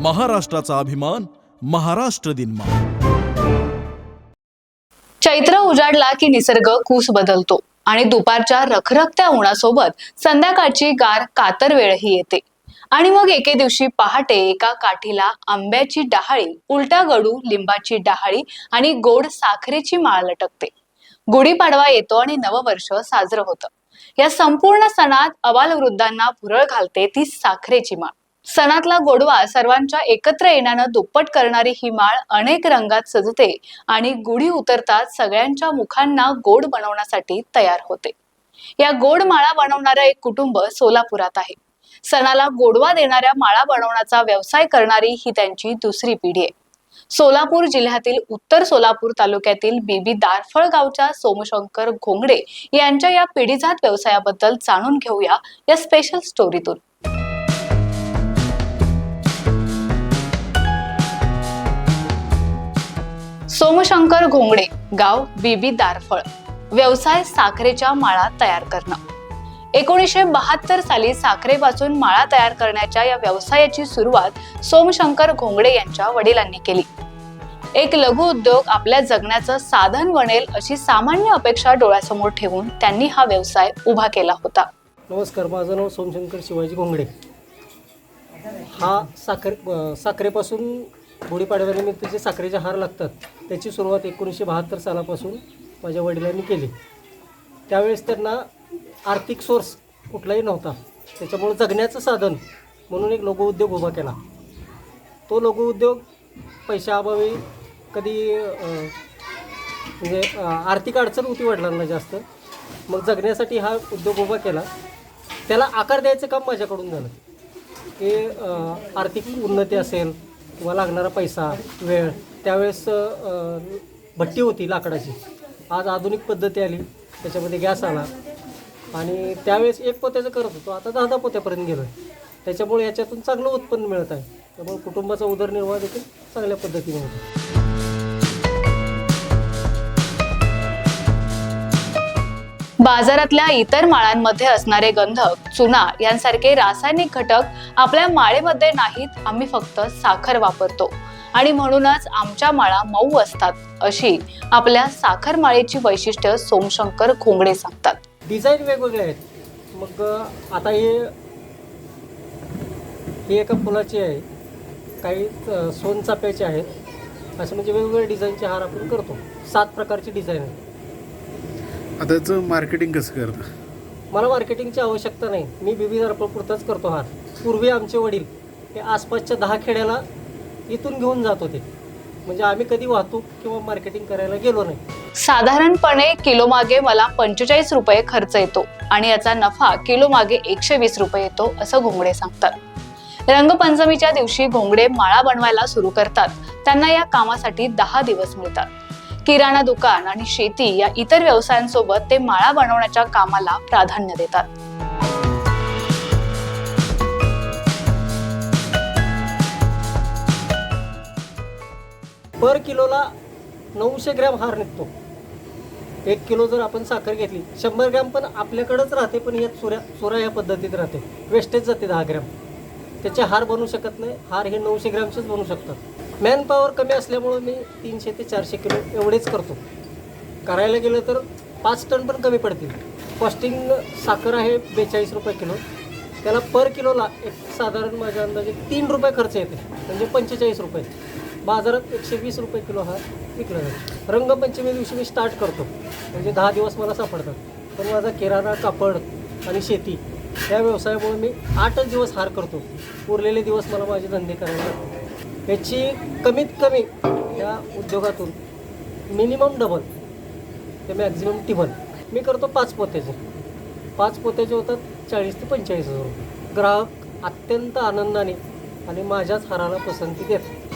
महाराष्ट्राचा अभिमान महाराष्ट्र दिनमा चैत्र उजाडला की निसर्ग कूस बदलतो आणि दुपारच्या रखरखत्या उन्हासोबत संध्याकाळची गार कातर वेळही येते. आणि मग एके दिवशी पहाटे एका काठीला आंब्याची डहाळी उलटा गडू लिंबाची डहाळी आणि गोड साखरेची माळ लटकते. गुढीपाडवा येतो आणि नववर्ष साजरं होतं. या संपूर्ण सणात अबालवृद्धांना भुरळ घालते ती साखरेची माळ. सणातला गोडवा सर्वांच्या एकत्र येण्यानं दुप्पट करणारी ही माळ अनेक रंगात सजते आणि गुढी उतरतात सगळ्यांच्या मुखांना गोड बनवण्यासाठी तयार होते. या गोड माळा बनवणारं एक कुटुंब सोलापुरात आहे. सणाला गोडवा देणाऱ्या माळा बनवण्याचा व्यवसाय करणारी ही त्यांची दुसरी पिढी आहे. सोलापूर जिल्ह्यातील उत्तर सोलापूर तालुक्यातील बीबी दारफळ गावच्या सोमशंकर घोंगडे यांच्या या पिढीजात व्यवसायाबद्दल जाणून घेऊया या स्पेशल स्टोरीतून सोमशंकर घोंगडे गाव बीबी दारफळ. व्यवसाय साखरेच्या माळा तयार करणं. एकोणीसशे बहात्तर साली साखरेपासून माळा तयार करण्याच्या या व्यवसायाची सुरुवात सोमशंकर घोंगडे यांच्या वडिलांनी केली. एक लघु उद्योग आपल्या जगण्याचं साधन बनेल अशी सामान्य अपेक्षा डोळ्यासमोर ठेवून त्यांनी हा व्यवसाय उभा केला होता. नमस्कार माझं नाव सोमशंकर शिवाजी घोंगडे. हा साखर साखरेपासून गुढीपाडव्यानिमित्त जे साखरेचे हार लागतात त्याची सुरुवात एकोणीसशे बहात्तर सालापासून माझ्या वडिलांनी केली. त्यावेळेस त्यांना आर्थिक सोर्स कुठलाही नव्हता. त्याच्यामुळे जगण्याचं साधन म्हणून एक लघुउद्योग उभा केला. तो लघुउद्योग पैशाअभावी कधी म्हणजे आर्थिक अडचण होती वडिलांना जास्त. मग जगण्यासाठी हा उद्योग उभा केला. त्याला आकार द्यायचं काम माझ्याकडून झालं. की आर्थिक उन्नती असेल किंवा लागणारा पैसा वेळ त्यावेळेस भट्टी होती लाकडाची. आज आधुनिक पद्धती आली. त्याच्यामध्ये गॅस आला. आणि त्यावेळेस एक पोत्याचं करत होतो. आता दहा दहा पोत्यापर्यंत गेलो आहे त्याच्यामुळे याच्यातून चांगलं उत्पन्न मिळत आहे. त्यामुळे कुटुंबाचा उदरनिर्वाह देखील चांगल्या पद्धतीने होतो. बाजारातल्या इतर माळांमध्ये असणारे गंधक चुना यांसारखे रासायनिक घटक आपल्या माळेमध्ये नाहीत. आम्ही फक्त साखर वापरतो. आणि म्हणूनच आमच्या माळा मऊ असतात अशी आपल्या साखर माळेची वैशिष्ट्य सोमशंकर घोंगडे सांगतात. डिझाईन वेगवेगळे आहेत. मग आता हे ही एका फुलाची आहे. काही अ, सोनचाफ्याचे आहेत. असे म्हणजे वेगवेगळ्या डिझाईनचे हार आपण करतो. सात प्रकारची डिझाईन आहे आता याचं मार्केटिंग कसं करता? मला मार्केटिंगची आवश्यकता नाही. मी बेबी पुरताच करतो हार. पूर्वी आमचे वडील हे आसपासच्या दहा खेड्याला इथून घेऊन जात होते. म्हणजे आम्ही कधी वाहतूक किंवा मार्केटिंग करायला गेलो नाही. साधारणपणे किलो मागे मला पंचेचाळीस रुपये खर्च येतो आणि याचा नफा किलो मागे एकशे वीस रुपये येतो असं घोंगडे सांगतात. रंगपंचमीच्या दिवशी घोंगडे माळा बनवायला सुरू करतात. त्यांना या कामासाठी दहा दिवस मिळतात. किराणा दुकान आणि शेती या इतर व्यवसायांसोबत ते माळा बनवण्याच्या कामाला प्राधान्य देतात. पर किलोला नऊशे ग्रॅम हार निघतो. एक किलो जर आपण साखर घेतली शंभर ग्रॅम पण आपल्याकडंच राहते पण यात सुऱ्या चुरा या पद्धतीत राहते. वेस्टेज जाते दहा ग्रॅम. त्याचे हार बनवू शकत नाही. हार हे नऊशे ग्रॅमचेच बनवू शकतात. मॅन पॉवर कमी असल्यामुळं मी तीनशे ते चारशे किलो एवढेच करतो. करायला गेलं तर पाच टन पण कमी पडतील. कॉस्टिंग साखर आहे बेचाळीस रुपये किलो. त्याला पर किलोला एक साधारण माझ्या अंदाजे तीन रुपये खर्च येते. म्हणजे पंचेचाळीस रुपये. बाजारात एकशे वीस रुपये किलो हा विकला जातो. रंगपंचमी दिवशी मी स्टार्ट करतो. म्हणजे दहा दिवस मला सापडतात. पण माझा किराणा कापड आणि शेती या व्यवसायामुळे मी आठच दिवस हार करतो. उरलेले दिवस मला माझे धंदे करायला लागतात. याची कमीत कमी या उद्योगातून मिनिमम डबल ते मॅक्झिमम टिबल मी करतो पाच पोत्याचे. पाच पोत्याचे होतात चाळीस ते पंचेचाळीस हजार ग्राहक अत्यंत आनंदाने आणि माझ्याच हाराला पसंती देतात.